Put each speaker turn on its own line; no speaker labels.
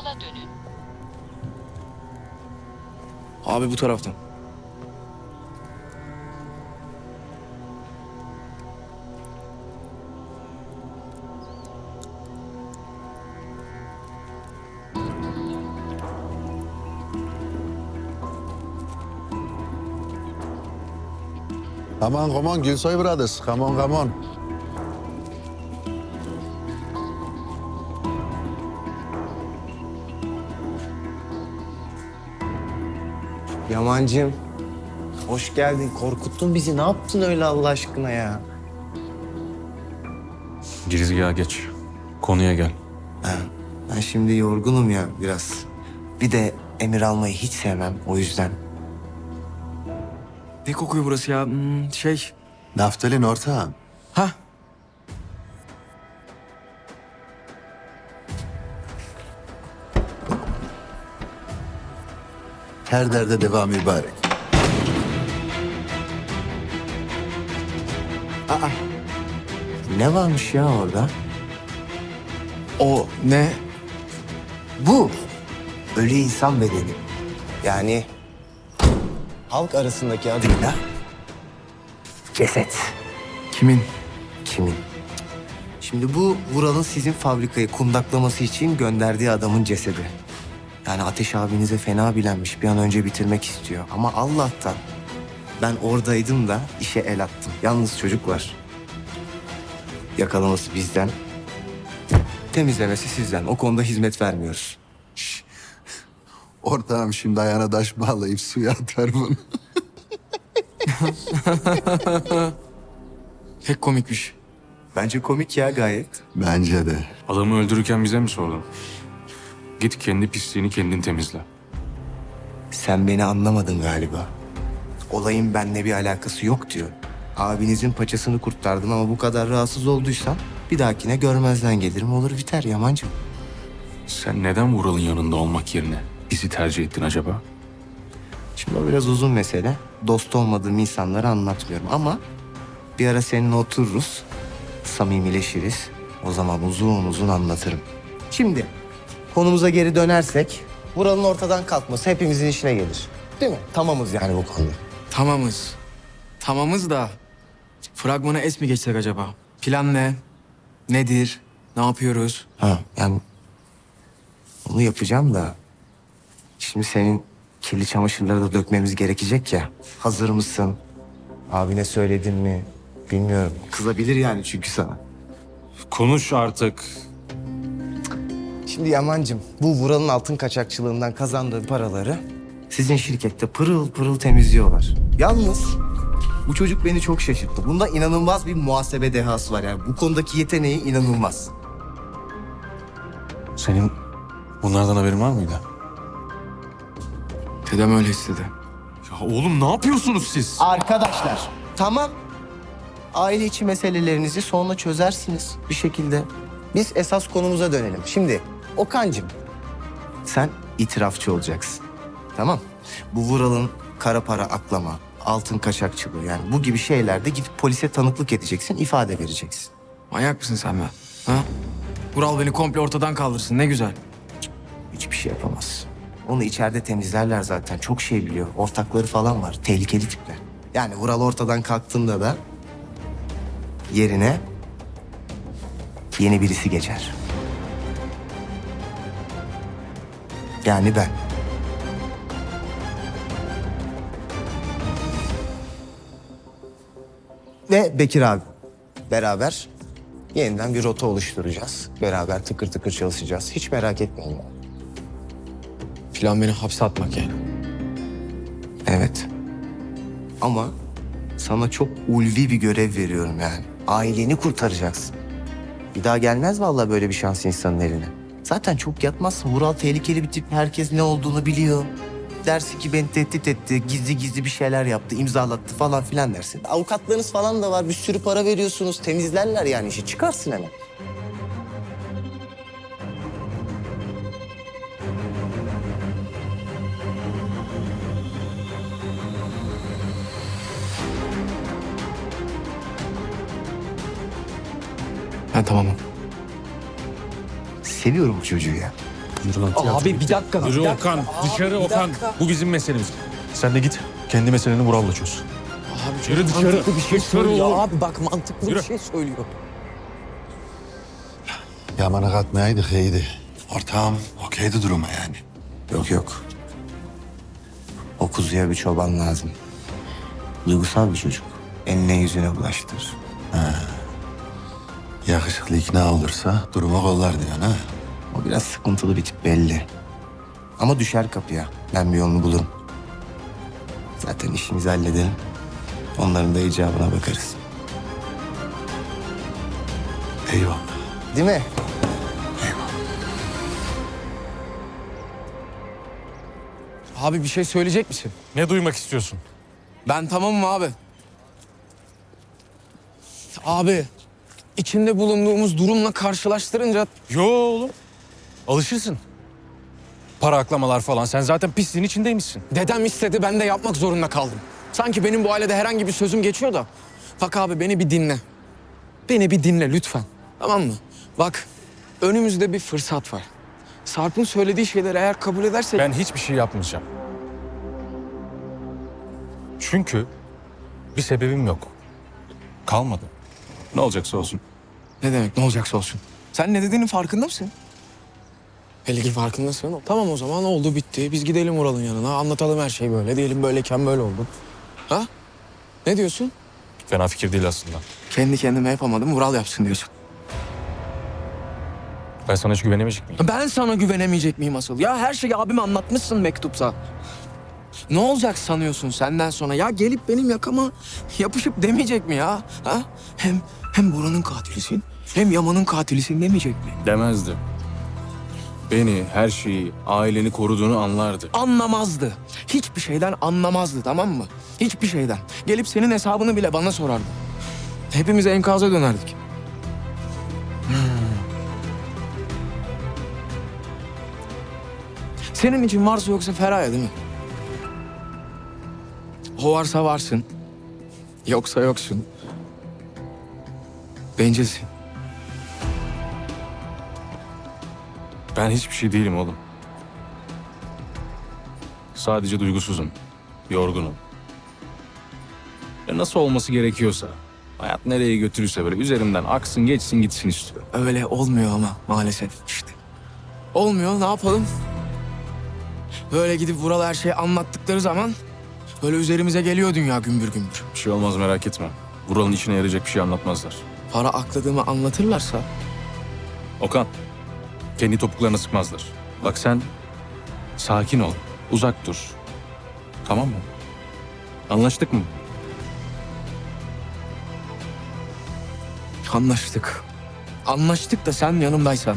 sola dönün.
Abi bu taraftan.
Come on, come on, Gülsoy Brothers. Come on, come on.
Yamancım, hoş geldin. Korkuttun bizi. Ne yaptın öyle Allah aşkına ya?
Girizgaha geç. Konuya gel.
Ben şimdi yorgunum ya biraz. Bir de emir almayı hiç sevmem o yüzden.
Ne kokuyor burası ya? Hmm, şey.
Naftalin ortağım.
Ha
Her derde devam mübarek.
Ne varmış ya orada?
o ne?
Bu. Ölü insan bedeni. Yani halk arasındaki adıyla ceset.
Kimin?
Kimin? Şimdi bu Vural'ın sizin fabrikayı kundaklaması için gönderdiği adamın cesedi. Yani Ateş abinize fena bilenmiş. Bir an önce bitirmek istiyor. Ama Allah'tan ben oradaydım da işe el attım. Yalnız çocuklar. Yakalaması bizden. Temizlemesi sizden. O konuda hizmet vermiyoruz.
Ortağım şimdi ayağına taş bağlayıp suya atar bunu.
Pek komikmiş.
Bence komik ya gayet.
Bence de.
Adamı öldürürken bize mi sordun? Git kendi pisliğini kendin temizle.
Sen beni anlamadın galiba. Olayın benimle bir alakası yok diyor. Abinizin paçasını kurtardım ama bu kadar rahatsız olduysan bir dahakine görmezden gelirim olur biter Yamancığım.
Sen neden Vural'ın yanında olmak yerine bizi tercih ettin acaba?
Şimdi o biraz uzun mesele. Dost olmadığım insanlara anlatmıyorum ama bir ara seninle otururuz, samimileşiriz. O zaman uzun uzun anlatırım. Şimdi konumuza geri dönersek Vural'ın ortadan kalkması hepimizin işine gelir. Değil mi? Tamamız yani bu konuda.
Tamamız. Tamamız da fragmanı es mi geçsek acaba? Plan ne? Nedir? Ne yapıyoruz?
Ha yani onu yapacağım da şimdi senin kirli çamaşırları da dökmemiz gerekecek ya. Hazır mısın? Abine söyledin mi? Bilmiyorum. Kızabilir yani çünkü sana.
Konuş artık.
Şimdi Yamancım bu Vural'ın altın kaçakçılığından kazandığı paraları sizin şirkette pırıl pırıl temizliyorlar. Yalnız bu çocuk beni çok şaşırttı. Bunda inanılmaz bir muhasebe dehası var yani. Bu konudaki yeteneği inanılmaz.
Senin bunlardan haberin var mıydı?
Dedem öyle istedi.
Ya oğlum ne yapıyorsunuz siz?
Arkadaşlar tamam. Aile içi meselelerinizi sonra çözersiniz bir şekilde. Biz esas konumuza dönelim. Şimdi Okan'cığım sen itirafçı olacaksın. Tamam. Bu Vural'ın kara para aklama, altın kaçakçılığı yani bu gibi şeylerde gidip polise tanıklık edeceksin, ifade vereceksin.
Manyak mısın sen be? Ha? Vural beni komple ortadan kaldırsın. Ne güzel.
Hiçbir şey yapamaz. Onu içeride temizlerler zaten. Çok şey biliyor. Ortakları falan var. Tehlikeli tipler. Yani Vural ortadan kalktığında da yerine yeni birisi geçer. Yani ben. Ve Bekir abi. Beraber yeniden bir rota oluşturacağız. Beraber tıkır tıkır çalışacağız. Hiç merak etmeyin. yani.
Plan beni hapse atmak yani.
Evet. Ama sana çok ulvi bir görev veriyorum yani. Aileni kurtaracaksın. Bir daha gelmez vallahi böyle bir şans insanın eline. Zaten çok yatmazsın. Vural tehlikeli bir tip. Herkes ne olduğunu biliyor. Dersin ki beni tehdit etti, gizli gizli bir şeyler yaptı, imzalattı falan filan dersin. Avukatlarınız falan da var. Bir sürü para veriyorsunuz. Temizlerler yani işi. Çıkarsın hemen.
Ben tamamım.
Seviyorum bu çocuğu ya.
Yürü lan tiyatro.
Abi bir dakika.
Yürü
bir dakika.
Okan.
Abi,
Dışarı Okan. Bu bizim meselemiz. Sen de git. Kendi meseleni Vural'la çöz.
Abi
Yürü dışarı.
mantıklı bir şey
Dışarı
söylüyor.
oğlum.
Abi bak mantıklı
Yürü.
bir şey söylüyor.
Yamana katmayaydık iyiydi. Ortağım okeydi duruma yani.
Yok yok. O kuzuya bir çoban lazım. Duygusal bir çocuk. Eline yüzüne bulaştır.
Yakışıklı ikna olursa durumu kollar diyorsun ha.
O biraz sıkıntılı bir tip belli. Ama düşer kapıya. Ben bir yolunu bulurum. Zaten işimizi halledelim. Onların da icabına bakarız.
Eyvallah.
Değil mi?
Abi bir şey söyleyecek misin?
Ne duymak istiyorsun?
Ben tamamım abi. Abi içinde bulunduğumuz durumla karşılaştırınca
Yo oğlum. Alışırsın. Para aklamalar falan. Sen zaten pisliğin içindeymişsin.
dedem istedi ben de yapmak zorunda kaldım. Sanki benim bu ailede herhangi bir sözüm geçiyor da. Bak abi beni bir dinle. Beni bir dinle lütfen. Tamam mı? Bak önümüzde bir fırsat var. Sarp'ın söylediği şeyleri eğer kabul edersek...
Ben hiçbir şey yapmayacağım. Çünkü bir sebebim yok. Kalmadı. Ne olacaksa olsun.
Ne demek ne olacaksa olsun. Sen ne dediğinin farkında mısın? Belli ki farkındasın. Tamam o zaman oldu bitti. Biz gidelim Ural'ın yanına. Anlatalım her şeyi böyle. Diyelim böyleyken böyle oldu. Ha? Ne diyorsun?
Fena fikir değil aslında.
Kendi kendime yapamadım. Ural yapsın diyorsun.
Ben sana hiç güvenemeyecek miyim?
Ben sana güvenemeyecek miyim asıl? Ya her şeyi abime anlatmışsın mektupta. Ne olacak sanıyorsun senden sonra? Ya gelip benim yakama yapışıp demeyecek mi ya? Ha? Hem hem buranın katilisin hem Yaman'ın katilisin demeyecek mi?
Demezdi. Beni, her şeyi, aileni koruduğunu anlardı.
Anlamazdı. Hiçbir şeyden anlamazdı tamam mı? Hiçbir şeyden. Gelip senin hesabını bile bana sorardı. Hepimiz enkaza dönerdik. Hmm. Senin için varsa yoksa Feraye değil mi? O varsa varsın. Yoksa yoksun. Bencilsin.
Ben hiçbir şey değilim oğlum. Sadece duygusuzum. Yorgunum. Ya nasıl olması gerekiyorsa, hayat nereye götürürse böyle üzerimden aksın geçsin gitsin istiyorum.
Öyle olmuyor ama maalesef işte. Olmuyor ne yapalım? Böyle gidip Vural her şeyi anlattıkları zaman böyle üzerimize geliyor dünya gümbür gümbür.
Bir şey olmaz merak etme. Vural'ın içine yarayacak bir şey anlatmazlar.
Para akladığımı anlatırlarsa
Okan, kendi topuklarına sıkmazlar. Bak sen sakin ol, uzak dur. Tamam mı? Anlaştık mı?
anlaştık. Anlaştık da sen yanımdaysan.